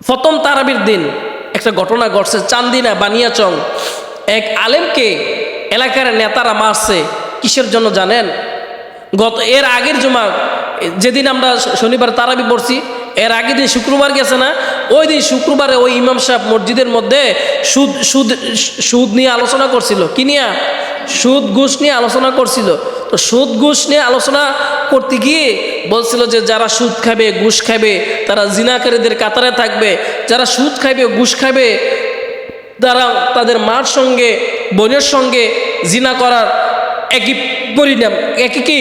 প্রথম তারাবির দিন। একটা ঘটনা ঘটছে, চান্দিনা বানিয়াচং এক আলেমকে এলাকার নেতারা মারছে। কিসের জন্য জানেন? গত এর আগের জমা যেদিন আমরা শনিবার তারাবি পড়ছি, এর আগের দিন শুক্রবার গেছে না ওই দিন শুক্রবারে ওই ইমাম সাহেব মসজিদের মধ্যে সুদ সুদ সুদ নিয়ে আলোচনা করছিল। কি নিয়ে? সুদ ঘুষ নিয়ে আলোচনা করছিল। তো সুদ ঘুষ নিয়ে আলোচনা করতে গিয়ে বলছিল যে, যারা সুদ খাবে, ঘুষ খাবে, তারা জিনাকারীদের কাতারে থাকবে। যারা সুদ খাবে ঘুষ খাবে তারা তাদের মার সঙ্গে, বোনের সঙ্গে জিনা করার একই পরিণাম, একই কি?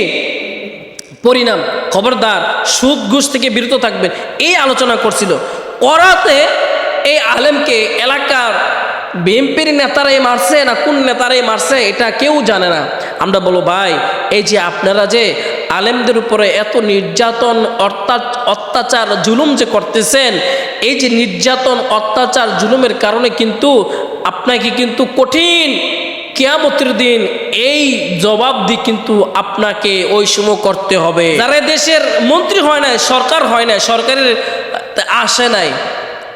পরিণাম, খবরদার, সুদ ঘুষ থেকে বিরত থাকবেন। এই আলোচনা করছিল। করাতে এই আলেমকে এলাকার বিএনপির নেতারাই মারছে না কোন নেতারাই মারছে এটা কেউ জানে না। আমরা বলো ভাই, এই যে আপনারা যে আলেমদের উপরে এত নির্যাতন অত্যা- অত্যাচার, জুলুম যে করতেছেন, এই যে নির্যাতন, অত্যাচার, জুলুমের কারণে কিন্তু আপনাকে কিন্তু কঠিন কেয়ামতের দিন এই জবাবদি কিন্তু আপনাকে ওই সময় করতে হবে। যারা দেশের মন্ত্রী হয় নাই, সরকার হয় নাই, সরকারের আসে নাই।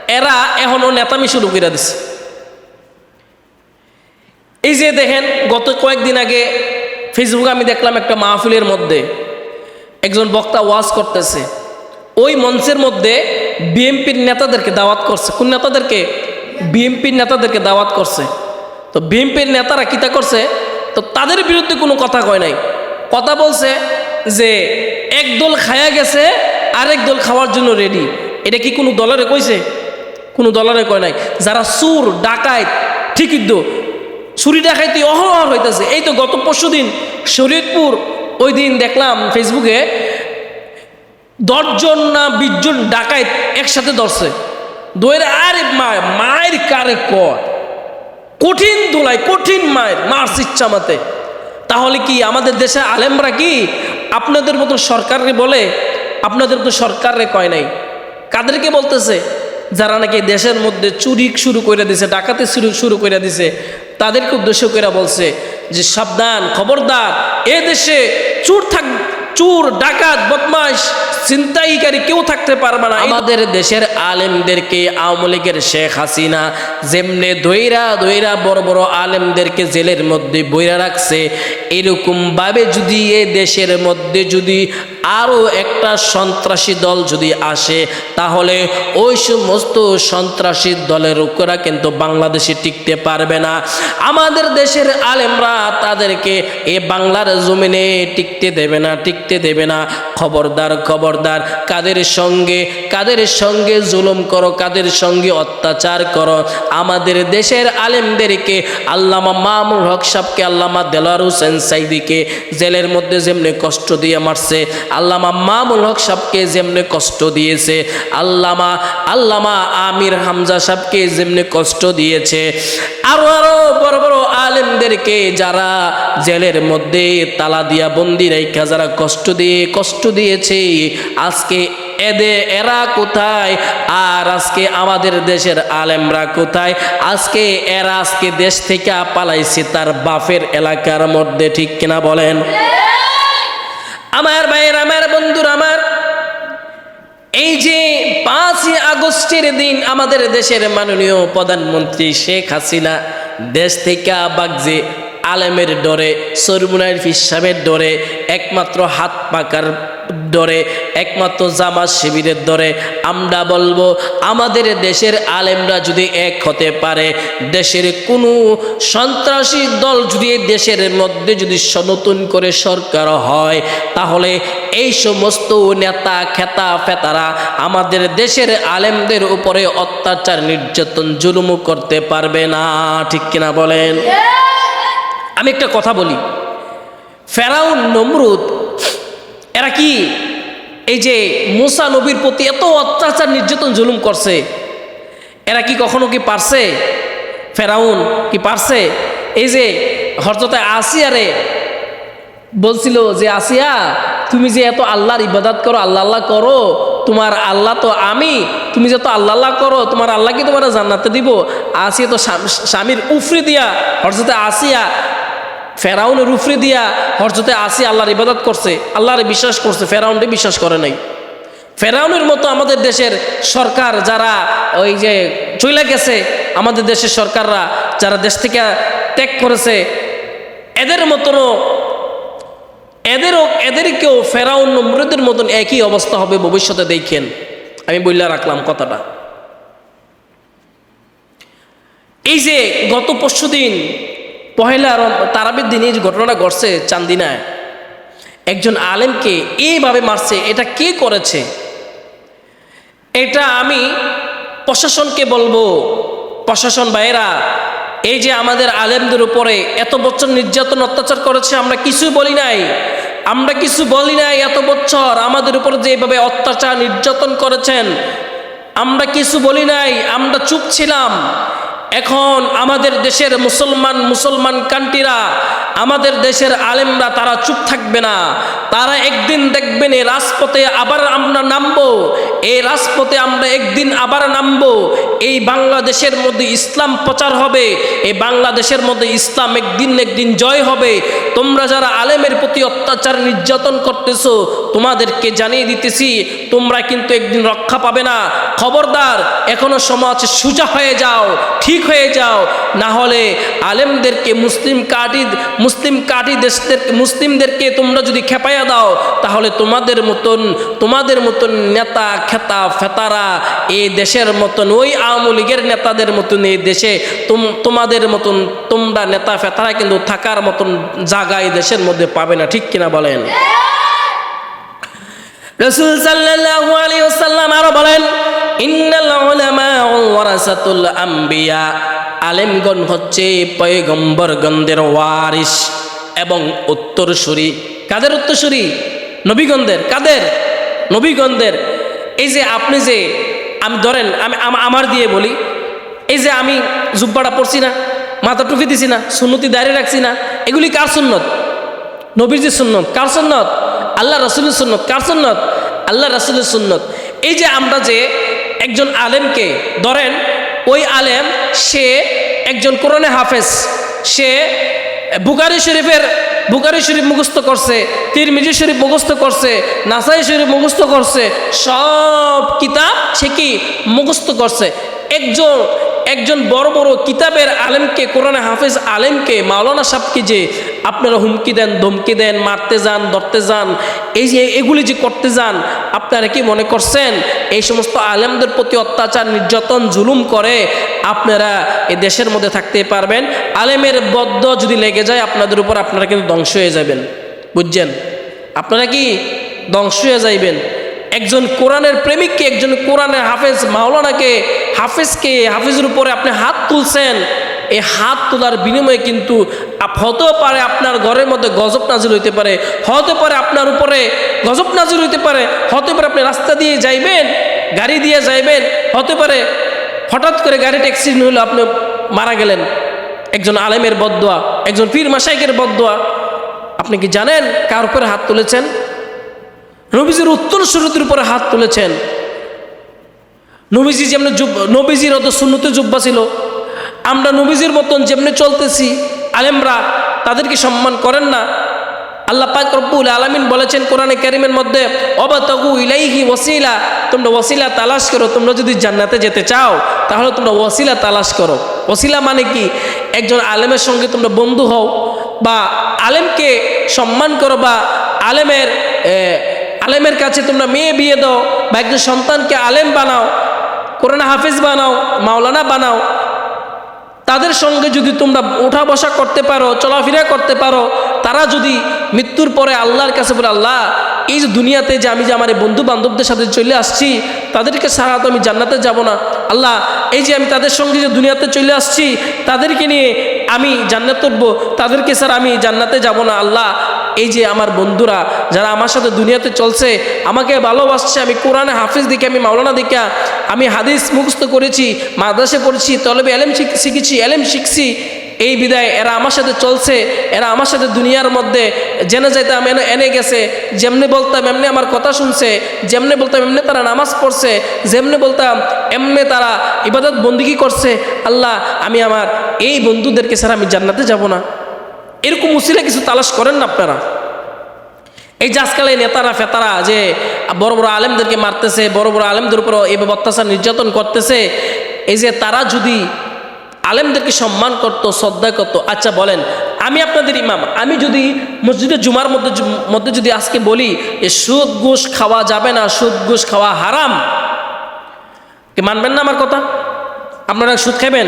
এরা এখনও নেতামি শুরু করে দিছে। এই যে দেখেন, গত কয়েকদিন আগে ফেসবুকে আমি দেখলাম একটা মাহফিলের মধ্যে একজন বক্তা ওয়াজ করতেছে। ওই মঞ্চের মধ্যে বিএনপির নেতাদেরকে দাওয়াত করছে। কোন নেতাদেরকে? বিএনপির নেতাদেরকে দাওয়াত করছে। তো বিএনপির নেতারা কিতা করছে? তো তাদের বিরুদ্ধে কোনো কথা কয় নাই। কথা বলছে যে, এক দল খায়া গেছে, আরেক দল খাওয়ার জন্য রেডি এটা কি কোনো দলের কইছে? কোনো দলের কয় নাই। যারা সুর ডাকায় ঠিকই চুরি ডাকাইতে অহরহ হইতেছে। এই তো গত পরশু দিন শরীয়তপুর ওই দিন দেখলাম ফেসবুকে দশজন না বিশজন ডাকায় একসাথে ধরছে। দইরে আরে মায় মায়ের কারে কয়? কঠিন দোলাই কঠিন মায়ের মারস ইচ্ছা মতে। তাহলে কি আমাদের দেশে আলেমরা কি আপনাদের মতো সরকারে বলে, আপনাদের মতো সরকারে কয় নাই? কাদেরকে বলতেছে, যারা নাকি দেশের মধ্যে চুরি শুরু করে দিছে, ডাকাতি শুরু শুরু করে দিছে, তাদেরকে উদ্দেশ্য করে বলছে যে, সাবধান, খবরদার, এ দেশে চুর থাক চুর, ডাকাত বদমাস চিন্তাইকারী কেউ থাকতে পারবে না। আমাদের দেশের আলেমদেরকে আওয়ামী লীগের শেখ হাসিনা যেমনে দইরা দইরা বড় বড় আলেমদেরকে জেলের মধ্যে বইরা রাখছে এরকম ভাবে যদি এ দেশের মধ্যে যদি আরও একটা সন্ত্রাসী দল যদি আসে, তাহলে ওই সমস্ত সন্ত্রাসী দলের লোকেরা কিন্তু বাংলাদেশে টিকতে পারবে না। আমাদের দেশের আলেমরা তাদেরকে এ বাংলার জমিনে টিকতে দেবে না টিকতে দেবে না। খবরদার খবরদার, কাদের সঙ্গে কাদের সঙ্গে জুলুম করো, কাদের সঙ্গে অত্যাচার করো। আমাদের দেশের আলেমদেরকে, আল্লামা মামুল হক সাহকে আল্লামা দেলার হোসেন সাইদিকে জেলের মধ্যে যেমনি কষ্ট দিয়ে মারছে, আল্লামা মামুল হক সাহকে যেমনি কষ্ট দিয়েছে, আল্লামা আল্লামা আমির হামজা সাহকে যেমনি কষ্ট দিয়েছে। আরও আরও বড় বড় আলেমদেরকে যারা জেলের মধ্যে তালা দিয়া বন্দি রেখা যারা কষ্ট দিয়ে কষ্ট দিয়েছে আজকে এদে এরা কোথায়? আর আজকে আমাদের দেশের আলেমরা কোথায়? আজকে এরা আজকে দেশ থেকে পালাইছে তার বাপের এলাকার মধ্যে ঠিক কিনা বলেন? আমার ভাইয়ের আমার বন্ধুর আমার। এই যে পাঁচই আগস্টের দিন আমাদের দেশের মাননীয় প্রধানমন্ত্রী শেখ হাসিনা দেশ থেকে বাগজে আলেমের ডরে, সরমুনাইর ফিসাবের ডরে একমাত্র হাত পাকার ডরে একমাত্র জামাত শিবিরের দরে আমরা বলব, আমাদের দেশের আলেমরা যদি এক হতে পারে, দেশের কোনো সন্ত্রাসী দল যদি দেশের মধ্যে যদি নতুন করে সরকার হয়, তাহলে এই সমস্ত নেতা, খেতা, ফেতারা আমাদের দেশের আলেমদের উপরে অত্যাচার, নির্যাতন, জুলুম করতে পারবে না। ঠিক কিনা বলেন? আমি একটা কথা বলি। ফেরাউন, নমরুদ এরা কি? এই যে মুসা নবীর প্রতি এত অত্যাচার, নির্যাতন, জুলুম করছে, এরা কি কখনো কি পারছে? ফেরাউন কি পারছে? এই যে হরজতে আসিয়ারে বলছিল যে, আসিয়া, তুমি যে এত আল্লাহর ইবাদত করো, আল্লাহ আল্লাহ করো, তোমার আল্লাহ তো আমি, তুমি যে তো আল্লাহ আল্লাহ করো, তোমার আল্লাহ কি তোমার জান্নাতে দিব? আসিয়া তো স্বামীর উফরি দিয়া হরজতে আসিয়া ফেরাউনের উফরি দিয়া হরজতে আসি আল্লাহর ইবাদত করছে, আল্লাহরে বিশ্বাস করছে, ফেরাউনরে বিশ্বাস করে নাই। ফেরাউনের মতো আমাদের দেশের সরকার যারা ওই যে চলে গেছে, আমাদের দেশের সরকাররা যারা দেশ থেকে ত্যাগ করেছে, এদের মতনও, এদেরও এদেরকেও ফেরাউন নমরুদের মতন একই অবস্থা হবে ভবিষ্যতে দেখেন। আমি বললে রাখলাম কথাটা। এই যে গত পরশু দিন পহেলা তারাবির দিন যে ঘটনাটা ঘটছে চান্দিনায়, একজন আলেমকে এইভাবে মারছে, এটা কে করেছে? এটা আমি প্রশাসনকে বলব। প্রশাসন ভাইয়েরা, এই যে আমাদের আলেমদের উপরে এত বছর নির্যাতন, অত্যাচার করেছে, আমরা কিছু বলি নাই। আমরা কিছু বলি নাই, এত বছর আমাদের উপর যেভাবে অত্যাচার, নির্যাতন করেছেন, আমরা কিছু বলি নাই, আমরা চুপ ছিলাম। এখন আমাদের দেশের মুসলমান মুসলমান কান্ট্রিরা, আমাদের দেশের আলেমরা তারা চুপ থাকবে না। তারা একদিন দেখবেন এই রাজপথে আবার আমরা নামবো, এই রাজপথে আমরা একদিন আবার নামবো। এই বাংলাদেশের মধ্যে ইসলাম প্রচার হবে, এই বাংলাদেশের মধ্যে ইসলাম একদিন একদিন জয় হবে। তোমরা যারা আলেমের প্রতি অত্যাচার, নির্যাতন করতেছো, তোমাদেরকে জানিয়ে দিতেছি, তোমরা কিন্তু একদিন রক্ষা পাবে না। খবরদার, এখনও সমাজ সোজা হয়ে যাও। ঠিক হয়ে যাও। না হলে আলেমদেরকে, মুসলিম কাটি মুসলিম কাটি দেশদের মুসলিমদেরকে তোমরা যদি খেপাইয়া দাও, তাহলে তোমাদের মতন তোমাদের মতন নেতা, খেতা, ফেতারা এই দেশের মতন, ওই আওয়ামী লীগের নেতাদের মতন এই দেশে তোম- তোমাদের মতন তোমরা নেতা, ফেতারা কিন্তু থাকার মতন জায়গা এই দেশের মধ্যে পাবে না। ঠিক কিনা বলেন? রসুল সাল্লাল্লাহু আলাইহি ওয়াসাল্লাম আরও বলেন, ইন্নাল উলামা ওয়ারাসাতুল আম্বিয়া আলেমগণ হচ্ছে পয়গম্বরগণদের ওয়ারিস এবং উত্তরসূরি। কাদের উত্তরসূরি? নবীগণদের। কাদের? নবীগণদের। এই যে আপনি যে, আমি ধরেন, আমি আম- আমার দিয়ে বলি, এই যে আমি জুব্বাটা পড়ছি না, মাথা টুপি দিছি না, সুন্নতি দাঁড়িয়ে রাখছি না, এগুলি কার সুন্নত? নবীজির সুন্নত, কার সুন্নত? আল্লাহ রসুলের সুন্নত, কার সুন্নত? আল্লাহ রসুলের সুন্নত। এই যে আমরা যে একজন আলেমকে ধরেন, ওই আলেম সে একজন কোরআনে হাফেজ, সে বুকারি শরীফের বুকারি শরীফ মুখস্থ করছে, তিরমিজি শরীফ মুখস্থ করছে, নাসাই শরীফ মুখস্থ করছে, সব কিতাব সে কি মুখস্থ করছে? একজন একজন বড় বড় কিতাবের আলেমকে, কোরআনে হাফেজ আলেমকে, মাওলানা সাহেবকে যে আপনারা হুমকি দেন, ধমকি দেন, মারতে যান, ধরতে যান, এই যে এগুলি যে করতে যান, আপনারা কি মনে করছেন? এই সমস্ত আলেমদের প্রতি অত্যাচার, নির্যাতন, জুলুম করে আপনারা এ দেশের মধ্যে থাকতে পারবেন। আলেমের বদ্ধ যদি লেগে যায়, আপনাদের উপর আপনারা কিন্তু ধ্বংস হয়ে যাবেন। বুঝছেন? আপনারা কি ধ্বংস হয়ে যাইবেন? একজন কোরআনের প্রেমিককে, একজন কোরআনের হাফেজ মাওলানাকে, হাফেজকে, হাফেজের উপরে আপনি হাত তুলছেন, এই হাত তোলার বিনিময়ে কিন্তু হতেও পারে আপনার ঘরের মধ্যে গজব নাজির হইতে পারে হতে পারে আপনার উপরে গজব নাজিল হইতে পারে হতে পারে আপনি রাস্তা দিয়ে যাইবেন, গাড়ি দিয়ে যাইবেন হতে পারে হঠাৎ করে গাড়িটা অ্যাক্সিডেন্ট হলো আপনি মারা গেলেন। একজন আলেমের বদোয়া একজন পীর মাসাইকের বদোয়া আপনি কি জানেন কার উপরে হাত তুলেছেন? নবীজির উত্তর সুরতির উপরে হাত তুলেছেন। নবীজি যেমনি নবীজির অত সুন্নতে জুব্বা ছিল, আমরা নবীজির মতন যেমনি চলতেছি, আলেমরা তাদেরকে সম্মান করেন না। আল্লাহ পাক রব্বুল আলামিন বলেছেন কোরআনে কারিমের মধ্যে, অবাতগু ইলাইহি ওসিলা তোমরা ওসিলা তালাশ করো, তোমরা যদি জান্নাতে যেতে চাও, তাহলে তোমরা ওসিলা তালাশ করো। ওসিলা মানে কি? একজন আলেমের সঙ্গে তোমরা বন্ধু হও, বা আলেমকে সম্মান করো, বা আলেমের আলেমের কাছে তোমরা মেয়ে বিয়ে দাও বা একজন সন্তানকে আলেম বানাও, কোরআন হাফিজ বানাও, মাওলানা বানাও, তাদের সঙ্গে যদি তোমরা ওঠা বসা করতে পারো, চলাফেরা করতে পারো, তারা যদি মৃত্যুর পরে আল্লাহর কাছে বলে, আল্লাহ এই যে দুনিয়াতে যে আমি যে আমার বন্ধু বান্ধবদের সাথে চলে আসছি, তাদেরকে ছাড়া তো আমি জান্নাতে যাব না। আল্লাহ, এই যে আমি তাদের সঙ্গে যে দুনিয়াতে চলে আসছি, তাদেরকে নিয়ে আমি জান্নাত তাদেরকে স্যার আমি জান্নাতে যাব না। আল্লাহ, এই যে আমার বন্ধুরা যারা আমার সাথে দুনিয়াতে চলছে, আমাকে ভালোবাসছে, আমি কোরআনে হাফিজ দিকে আমি মাওলানা দিকে আমি হাদিস মুখস্থ করেছি, মাদ্রাসে পড়েছি, তলবে শিখ- শিখেছি, এলেম শিখছি এই বিদায় এরা আমার সাথে চলছে, এরা আমার সাথে দুনিয়ার মধ্যে জেনে যাইতাম, এনে এনে গেছে। যেমনি বলতাম, এমনি আমার কথা শুনছে, যেমনি বলতাম, এমনি তারা নামাজ পড়ছে, যেমনি বলতাম, এমনি তারা ইবাদত বন্দিগি করছে। আল্লাহ, আমি আমার এই বন্ধুদেরকে স্যার আমি জান্নাতে যাব না। এরকম উসিলে কিছু তালাশ করেন না আপনারা। এই যে নেতারা, ফেতারা যে বড় বড় আলেমদেরকে মারতেছে, বড় বড় আলেমদের উপর এভাবে অত্যাচার নির্যাতন করতেছে, এই যে তারা যদি আলেমদেরকে সম্মান করত, শ্রদ্ধা করত। আচ্ছা বলেন, আমি আপনাদের ইমাম, আমি যদি মসজিদে জুমার মধ্যে মধ্যে যদি আজকে বলি যে সুদ ঘুষ খাওয়া যাবে না, সুদ ঘুষ খাওয়া হারাম, কি মানবেন না আমার কথা? আপনারা সুদ খাইবেন,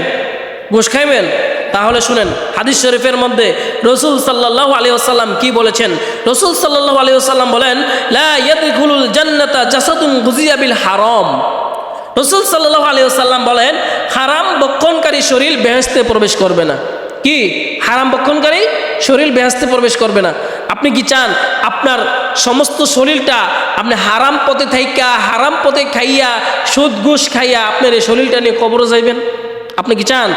ঘুষ খাইবেন? তাহলে শুনেন, হাদিস শরীফের মধ্যে রসুল সাল্লাহ আলী আসাল্লাম কি বলেছেন? রসুল সাল্লাহ আলী আসাল্লাম বলেন, লা ইয়াদখুলুল জান্নাতা জাসাদুন গুজিয়া বিল হারাম। রসুল সাল্লাহ আলী আসাল্লাম বলেন, হারাম বক্ষণকারী শরীর বেহেস্তে প্রবেশ করবে না। কি? হারাম বক্ষণকারী শরীর বেহেস্তে প্রবেশ করবে না। আপনি কি চান আপনার সমস্ত শরীরটা আপনি হারাম পথে থাইকা, হারাম পথে খাইয়া, সুদ ঘুষ খাইয়া আপনার এই শরীরটা নিয়ে কবরে যাইবেন? আপনি কি চান?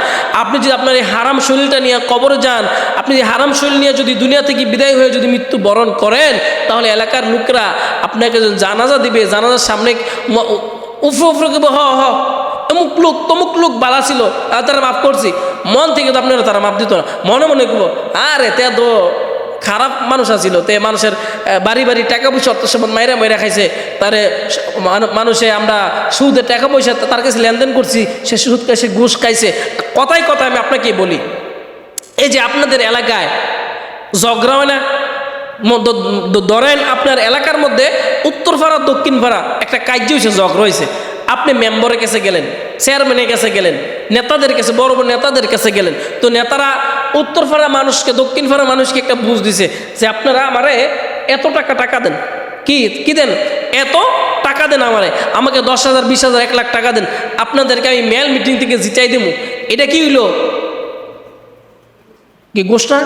আপনি যদি আপনার এই হারাম শরীরটা নিয়ে কবরে যান, আপনি এই হারাম শরীর নিয়ে যদি দুনিয়া থেকে বিদায় হয়ে যদি মৃত্যু বরণ করেন, তাহলে এলাকার লোকরা আপনাকে জানাজা দিবে, জানাজার সামনে উফরে উফরে কেবো হ হ অমুক লোক তমুক লোক বালা ছিল তারা মাফ করছি মন থেকে তো আপনারা তারা মাফ দিত না মনে মনে কেবো আরে তে তো খারাপ মানুষ আছিল তে মানুষের বাড়ি বাড়ি টাকা পয়সা অর্থ সম্পদ মাইরা মাইরা খাইছে তারে মানুষে আমরা সুদে টাকা পয়সা তার কাছে লেনদেন করছি সে সুদ খাইছে ঘুষ খাইছে কথাই কথা আমি আপনাকে বলি এই যে আপনাদের এলাকায় ঝগড়া হয় না ধরেন আপনার এলাকার মধ্যে উত্তর পাড়া দক্ষিণ পাড়া একটা কার্য হয়েছে ঝগড়া হয়েছে আপনি মেম্বরের কাছে গেলেন, চেয়ারম্যানের কাছে গেলেন, নেতাদের কাছে, বড় বড় নেতাদের কাছে গেলেন, তো নেতারা উত্তর পাড়া মানুষকে, দক্ষিণ পাড়া মানুষকে একটা বুঝ দিছে যে আপনারা আমারে এত টাকা টাকা দেন। কি কি দেন? এত টাকা দেন আমারে। আমাকে দশ হাজার, বিশ হাজার, এক লাখ টাকা দেন। আপনাদেরকে আমি মেল মিটিং থেকে জিতাই দেবো। এটা কি হইল? কি না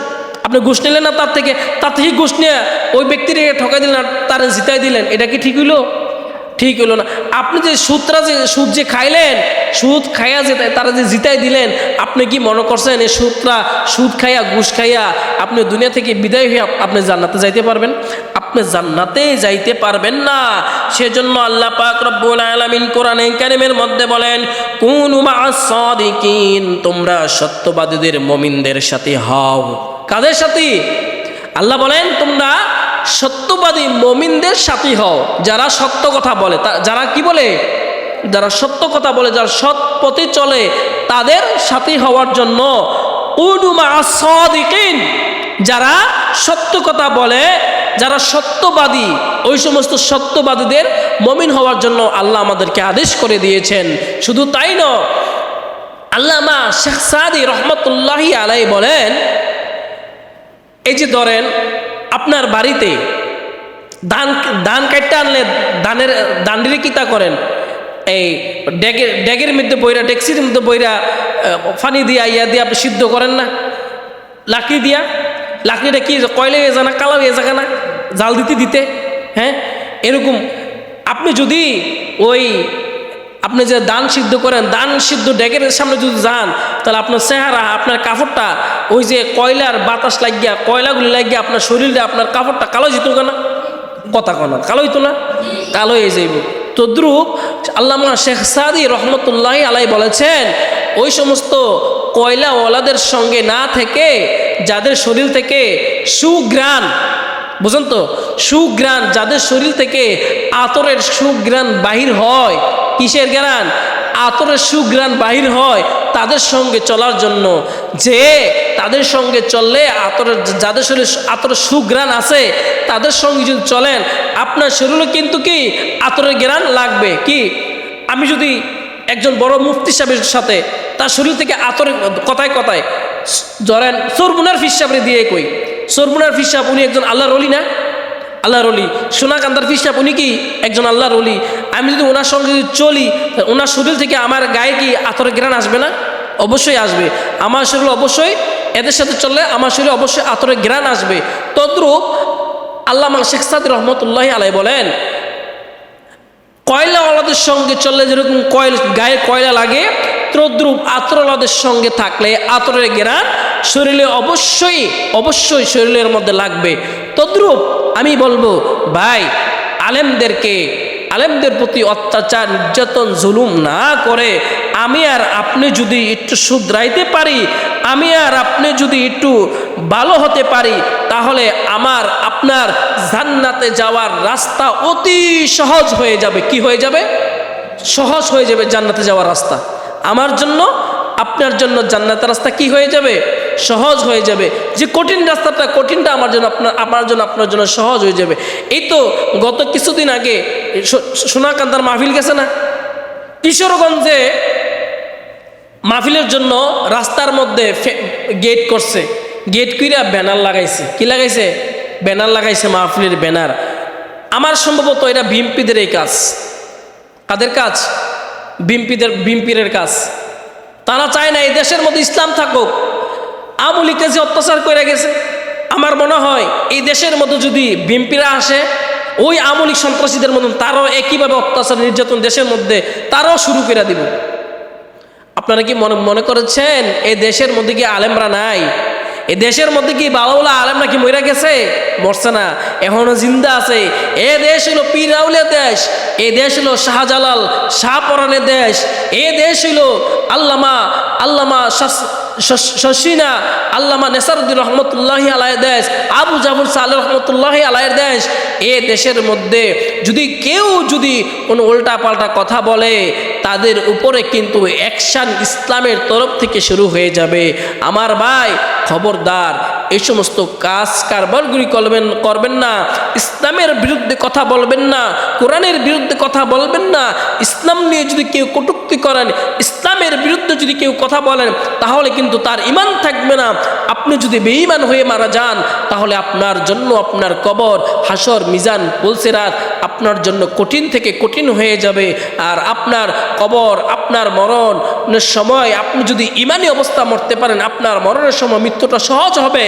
আপনি ঘুষ নিলেন না তার থেকে? তার থেকে ঘুষ নিয়ে ওই ব্যক্তির ঠকাই দিলেন তার জিতাই দিলেন। এটা কি ঠিক হইল? ঠিক হইল না। আপনি যে সুদটা যে সুদ যে খাইলেন, সুদ খাইয়া যে তারা যে জিতাই দিলেন, আপনি কি মনে করছেন এই সুদটা সুদ খাইয়া, ঘুষ খাইয়া আপনি দুনিয়া থেকে বিদায় হয়ে আপনি জান্নাতে যাইতে পারবেন? আপনি জান্নাতে যাইতে পারবেন না। সেজন্য আল্লাহ পাক রব্বুল আলামিন কোরআনে কারিমের মধ্যে বলেন, কুনু তোমরা সত্যবাদীদের মুমিনদের সাথে হও। কাদের সাথে? আল্লাহ বলেন, তোমরা সত্যবাদী মমিনদের সাথী হও, যারা সত্য কথা বলে। যারা কি বলে? যারা সত্য কথা বলে, যারা সৎ পথে চলে, তাদের সাথী হওয়ার জন্য যারা সত্য কথা বলে, যারা সত্যবাদী, ওই সমস্ত সত্যবাদীদের মমিন হওয়ার জন্য আল্লাহ আমাদেরকে আদেশ করে দিয়েছেন। শুধু তাই নয়, আল্লামা শেখ সাদি রহমতুল্লাহি আলাই বলেন এই যে ধরেন আপনার বাড়িতে ধান ধান কাটতে আনলে ধানের দান্ডির কিতা করেন? এই ড্যাগের ড্যাগের মধ্যে বইরা ট্যাক্সির মধ্যে বইরা ফানি দিয়া, ইয়া দিয়ে আপনি সিদ্ধ করেন না? লাকড়ি দিয়া? লাকড়িটা কি কয়লা হয়ে না, কালা যাবে না? জাল দিতে দিতে হ্যাঁ? এরকম আপনি যদি ওই আপনি যে দান সিদ্ধ করেন, দান সিদ্ধ ড্যাগের সামনে যদি যান, তাহলে আপনার চেহারা, আপনার কাপড়টা, ওই যে কয়লার বাতাস লাগিয়া, কয়লাগুলি লাগিয়া আপনার শরীরটা আপনার কাপড়টা কালো যেত কেনা? কথা কনা কালো হইতো না? কালো হয়ে যাইব। তদ্রুপ আল্লামা শেখ সাদি রহমতুল্লাহ আলাই বলেছেন, ওই সমস্ত কয়লাওয়ালাদের সঙ্গে না থেকে, যাদের শরীর থেকে সুগ্রাণ বুঝেন তো সুগ্রাণ যাদের শরীর থেকে আতরের সুগ্রাণ বাহির হয় কিসের গ্রাণ আতরের সুগ্রাণ বাহির হয় তাদের সঙ্গে চলার জন্য। যে তাদের সঙ্গে চললে আতরের যাদের শরীরে আতরের সুগ্রাণ আছে, তাদের সঙ্গে যদি চলেন, আপনার শরীরে কিন্তু কি আতরের জ্ঞান লাগবে? কি? আমি যদি একজন বড় মুফতি সাহেবের সাথে, তার শরীর থেকে আতরের কথায় কথায়, ধরেন সরমুনার ফিস সাহেবের দিয়ে কই। সরমুনার ফিস সাহেব, উনি একজন আল্লাহর অলি না? আল্লাহর অলি সোনাকান্দার সাহেব উনি কি? একজন আল্লাহর অলি আমি যদি ওনার সঙ্গে যদি চলি ওনার শরীর থেকে আমার গায়ে কি আতরের গ্রাণ আসবে না? অবশ্যই আসবে। আমার শরীর অবশ্যই এদের সাথে চললে আমার শরীরে অবশ্যই আতরের গ্রাণ আসবে। তদ্রুপ আল্লাহ শেখ সাদ রহমতুল্লাহ আলাই বলেন কয়লাওয়ালাদের সঙ্গে চললে যেরকম কয়ল, গায়ে কয়লা লাগে, তদ্রুপ আতরওয়ালাদের সঙ্গে থাকলে আতরের গেরান শরীরে অবশ্যই অবশ্যই শরীরের মধ্যে লাগবে। তদ্রুপ আমি বলব, ভাই, আলেমদেরকে, আলেমদের প্রতি অত্যাচার, নির্যাতন, জুলুম না করে আমি আর আপনি যদি একটু শুধরাইতে পারি, আমি আর আপনি যদি একটু ভালো হতে পারি, তাহলে আমার, আপনার জান্নাতে যাওয়ার রাস্তা অতি সহজ হয়ে যাবে। কি হয়ে যাবে? সহজ হয়ে যাবে জান্নাতে যাওয়ার রাস্তা। আমার জন্য, আপনার জন্য জান্নাতের রাস্তা কি হয়ে যাবে? সহজ হয়ে যাবে। যে কঠিন রাস্তাটা, কঠিনটা আমার জন্য আপনার, আমার জন্য আপনার জন্য সহজ হয়ে যাবে। এই তো গত কিছুদিন আগে সোনাকান্তার মাহফিল গেছে না? কিশোরগঞ্জে মাহফিলের জন্য রাস্তার মধ্যে গেট করছে। গেট কইরা ব্যানার লাগাইছে। কি লাগাইছে? ব্যানার লাগাইছে মাহফিলের ব্যানার। আমার সম্ভবত এটা ভিমপিদের এই কাজ। কাদের কাজ? বিম্পিদের বিম্পিরের কাজ। তারা চায় না এই দেশের মধ্যে ইসলাম থাকুক। আমলিকে যে অত্যাচার করে গেছে। আমার মনে হয় এই দেশের মধ্যে যদি বিম্পিরা আসে, ওই আমলিক সন্ত্রাসীদের মতন তারাও একইভাবে অত্যাচার, নির্যাতন দেশের মধ্যে তারাও শুরু করে দিব। আপনারা কি মনে মনে করেছেন এই দেশের মধ্যে কি আলেমরা নাই? এ দেশের মধ্যে কি বাবাউলা আলেম নাকি মরে গেছে? মরছে না। এখনও জিন্দা আছে। এ দেশ হলো পীরাউলিয়া দেশ, এ দেশ হলো শাহজালাল শাহপরানের দেশ, এ দেশ হলো আল্লামা আল্লামা শাস- শশিনা আল্লামা নেসারুদ্দিন রহমতুল্লাহ আলায়ের দেশ, আবু জাফর সাল রহমতুল্লাহ আলায়ের দেশ, এ দেশের মধ্যে যদি কেউ যদি কোনো উল্টা পাল্টা কথা বলে, তাদের উপরে কিন্তু অ্যাকশান ইসলামের তরফ থেকে শুরু হয়ে যাবে। আমার ভাই, খবরদার, এই সমস্ত কাজ কারবারগুলি করবেন করবেন না। ইসলামের বিরুদ্ধে কথা বলবেন না, কোরআনের বিরুদ্ধে কথা বলবেন না। ইসলাম নিয়ে যদি কেউ কটূক্তি করেন। ইসলামের বিরুদ্ধে যদি কেউ কথা বলেন, তাহলে কিন্তু তার ইমান থাকবে না। আপনি যদি বেঈমান হয়ে মারা যান, তাহলে আপনার জন্য আপনার কবর, হাসর, মিজান, পুলসেরাত আপনার জন্য কঠিন থেকে কঠিন হয়ে যাবে। আর আপনার কবর, আপনার মরণের সময় আপনি যদি ইমানি অবস্থা মরতে পারেন, আপনার মরণের সময় মৃত্যুটা সহজ হবে।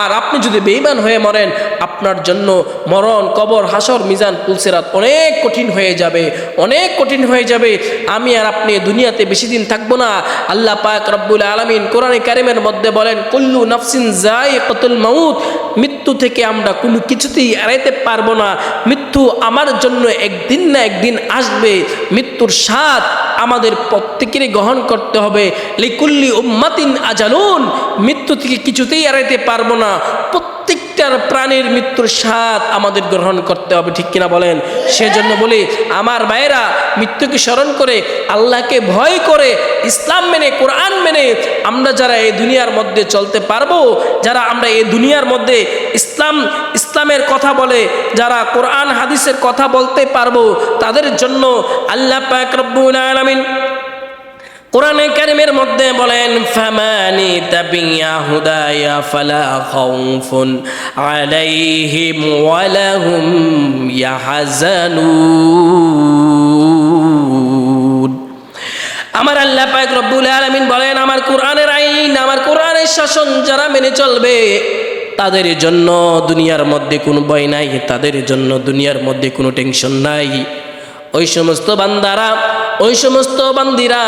আর আপনি যদি বেঈমান হয়ে মরেন আপনার জন্য মরণ, কবর, হাসর, মিজান পুলসেরাত অনেক কঠিন হয়ে যাবে, অনেক কঠিন হয়ে যাবে। আমি আর আপনি দুনিয়াতে বেশি দিন থাকব না। আল্লাহ পাক রব্বুল আলমিন কোরআনে কারিমের মধ্যে বলেন, কুল্লু নফসিন যাই কতুল মাউত। মৃত্যু থেকে আমরা কোনো কিছুতেই এড়াইতে পারব না। মৃত্যু আমার জন্য একদিন না একদিন আসবে। মৃত্যুর স্বাদ আমাদের প্রত্যেকেরই গ্রহণ করতে হবে। লিকুল্লি উম্মাতিন আজালুন। মৃত্যু থেকে কিছুতেই এড়াইতে পারব না। প্রত্যেকটার প্রাণীর মৃত্যুর স্বাদ আমাদের গ্রহণ করতে হবে, ঠিক কিনা বলেন? সেজন্য বলি, আমার ভাইয়েরা মৃত্যুকে স্মরণ করে আল্লাহকে ভয় করে ইসলাম মেনে, কোরআন মেনে আমরা যারা এই দুনিয়ার মধ্যে চলতে পারব, যারা আমরা এই দুনিয়ার মধ্যে ইসলাম, ইসলামের কথা বলে, যারা কোরআন, হাদিসের কথা বলতে পারব, তাদের জন্য আল্লাহ পাক রব্বুল আলামিন কোরআনে কারিমের মধ্যে বলেন, ফামানি তাবিয়া হুদায়া ফালা খাউফুন আলাইহিম ওয়ালাহুম ইয়াহজানুন। আমার আল্লাহ পাক রব্বুল আলামিন বলেন, আমার কোরআনের আইন, আমার কোরআনের শাসন যারা মেনে চলবে, তাদের জন্য দুনিয়ার মধ্যে কোনো ভয় নাই, তাদের জন্য দুনিয়ার মধ্যে কোনো টেনশন নাই। ওই সমস্ত বান্দারা, ওই সমস্ত বান্দিরা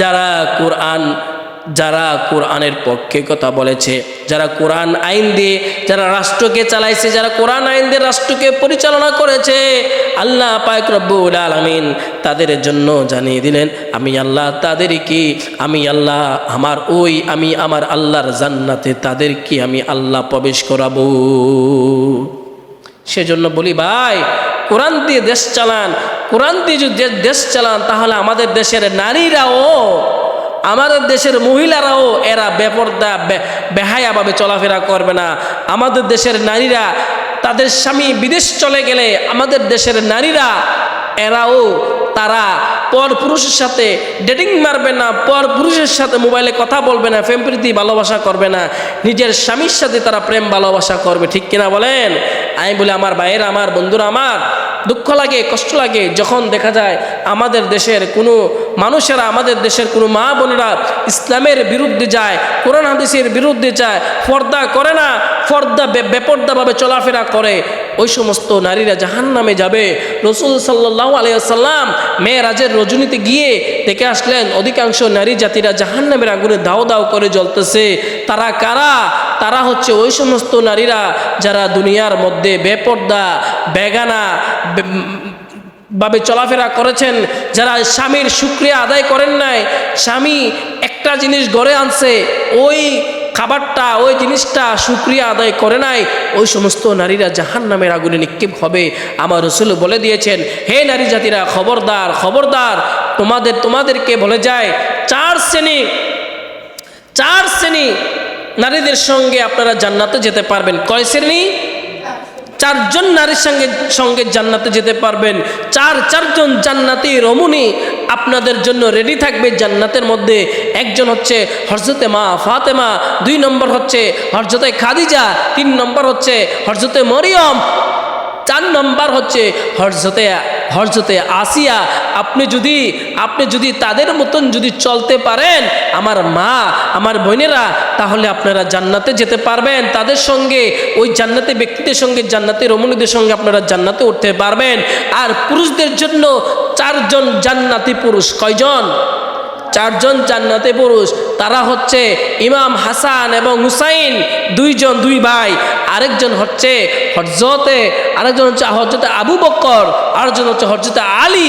যারা কোরআন, যারা কোরআনের পক্ষে কথা বলেছে, যারা কোরআন আইন দিয়ে, যারা রাষ্ট্রকে চালাইছে, যারা কোরআন আইন দিয়ে রাষ্ট্রকে পরিচালনা করেছে, আল্লাহ পায়ক রব্বুল আলমিন তাদের জন্য জানিয়ে দিলেন, আমি আল্লাহ তাদের কি? আমি আল্লাহ আমার ওই, আমি আমার আল্লাহর জান্নাতে তাদের কি আমি আল্লাহ প্রবেশ করাবো? সেজন্য বলি, ভাই, কোরআন দিয়ে দেশ চালান, কোরআন দিয়ে যদি দেশ চালান, তাহলে আমাদের দেশের নারীরাও, আমাদের দেশের মহিলারাও এরা বেপর্দা বেহায়াভাবে চলাফেরা করবে না। আমাদের দেশের নারীরা, তাদের স্বামী বিদেশ চলে গেলে আমাদের দেশের নারীরা, এরাও তারা পর পুরুষের সাথে ডেটিং মারবে না, পর পুরুষের সাথে মোবাইলে কথা বলবে না, প্রেম প্রীতি ভালোবাসা করবে না, নিজের স্বামীর সাথে তারা প্রেম ভালোবাসা করবে, ঠিক কিনা বলেন? আমি বলি, আমার ভাইয়েরা, আমার বন্ধুরা, আমার। দুঃখ লাগে, কষ্ট লাগে, যখন দেখা যায় আমাদের দেশের কোনো মানুষেরা, আমাদের দেশের কোনো মা বোনেরা ইসলামের বিরুদ্ধে যায়, কোরআন হাদিসের বিরুদ্ধে যায়, পর্দা করে না, পর্দা বেপর্দাভাবে চলাফেরা করে, ওই সমস্ত নারীরা জাহান নামে যাবে। রসুল সাল্লাহ আলিয়াল্লাম মেয়েরাজের রজনীতে গিয়ে দেখে আসলেন, অধিকাংশ নারী জাতিরা জাহান নামের আগুনে দাও দাও করে জ্বলতেছে। তারা কারা? তারা হচ্ছে ওই সমস্ত নারীরা যারা দুনিয়ার মধ্যে বেপর্দা, বেগানা ভাবে চলাফেরা করেছেন, যারা স্বামীর সুক্রিয়া আদায় করেন নাই। স্বামী একটা জিনিস গড়ে আনছে, ওই খাবারটা, ওই জিনিসটা সুক্রিয়া আদায় করে নাই, ওই সমস্ত নারীরা জাহান নামের আগুনে নিক্ষেপ হবে। আমার রসুল বলে দিয়েছেন, হে নারী জাতিরা, খবরদার খবরদার, তোমাদের, তোমাদেরকে বলে যায়, চার শ্রেণি চার শ্রেণি নারীদের সঙ্গে আপনারা জান্নাতে যেতে পারবেন। কয় শ্রেণি? চারজন নারীর সঙ্গে সঙ্গে জান্নাতে যেতে পারবেন। চার, চারজন জান্নাতি রমণী আপনাদের জন্য রেডি থাকবে জান্নাতের মধ্যে। একজন হচ্ছে হরজতে মা ফাতেমা, দুই নম্বর হচ্ছে হরজতে খাদিজা, তিন নম্বর হচ্ছে হরজতে মরিয়ম, চার নম্বর হচ্ছে হরজতে হরজতে আসিয়া আপনি যদি আপনি যদি তাদের মতন যদি চলতে পারেন, আমার মা, আমার বোনেরা, তাহলে আপনারা জান্নাতে যেতে পারবেন। তাদের সঙ্গে, ওই জান্নাতে ব্যক্তিদের সঙ্গে, জান্নাতে রমণীদের সঙ্গে আপনারা জান্নাতে উঠতে পারবেন। আর পুরুষদের জন্য চারজন জান্নাতি পুরুষ, কয়জন? চারজন জান্নাতে পুরুষ। তারা হচ্ছে ইমাম হাসান এবং হুসাইন, দুইজন, দুই ভাই। আরেকজন হচ্ছে হজরতে আরেকজন হচ্ছে হজরতে আবু বক্কর আরেকজন হচ্ছে হজরতে আলী।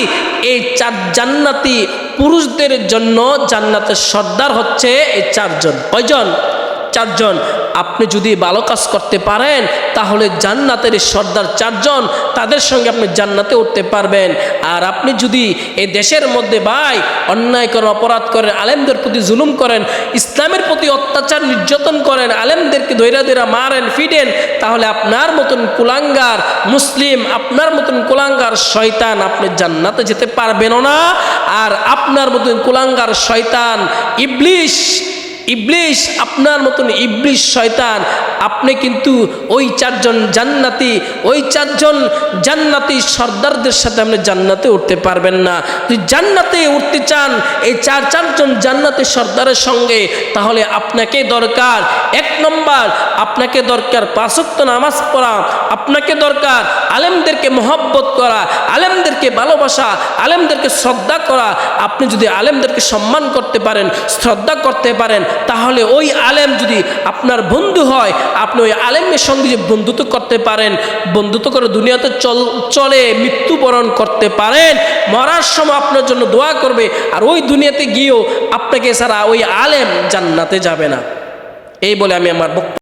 এই চার জান্নাতি পুরুষদের জন্য জান্নাতের সর্দার হচ্ছে এই চারজন। কয়জন? চারজন। আপনি যদি ভালো কাজ করতে পারেন, তাহলে জান্নাতের সর্দার চারজন তাদের সঙ্গে আপনি জান্নাতে উঠতে পারবেন। আর আপনি যদি এই দেশের মধ্যে ভাই অন্যায় করেন, অপরাধ করেন, আলেমদের প্রতি জুলুম করেন, ইসলামের প্রতি অত্যাচার নির্যাতন করেন, আলেমদেরকে ধৈরা ধৈরা মারেন ফিডেন তাহলে আপনার মতন কুলাঙ্গার মুসলিম, আপনার মতন কুলাঙ্গার শয়তান আপনি জান্নাতে যেতে পারবেনও না। আর আপনার মতন কুলাঙ্গার শয়তান ইবলিশ ইবলিশ, আপনার মতন ইবলিশ শয়তান, আপনি কিন্তু ওই চারজন জান্নাতি, ওই চারজন জান্নাতি সর্দারদের সাথে আপনি জান্নাতে উঠতে পারবেন না। যদি জান্নাতে উঠতে চান, এই চার, চারজন জান্নাতি সর্দারের সঙ্গে, তাহলে আপনাকে দরকার এক নম্বর, আপনাকে দরকার পাঁচক্ত নামাজ পড়া, আপনাকে দরকার আলেমদেরকে মহব্বত করা, আলেমদেরকে ভালোবাসা, আলেমদেরকে শ্রদ্ধা করা। আপনি যদি আলেমদেরকে সম্মান করতে পারেন, শ্রদ্ধা করতে পারেন তাহলে ওই আলেম যদি আপনার বন্ধু হয়, আপনি ওই আলেমের সঙ্গে যে বন্ধুত্ব করতে পারেন, বন্ধুত্ব করে দুনিয়াতে চল, চলে, মৃত্যুবরণ করতে পারেন, মরার সময় আপনার জন্য দোয়া করবে, আর ওই দুনিয়াতে গিয়েও আপনাকে ছাড়া ওই আলেম জান্নাতে যাবে না। এই বলে আমি আমার বক্তব্য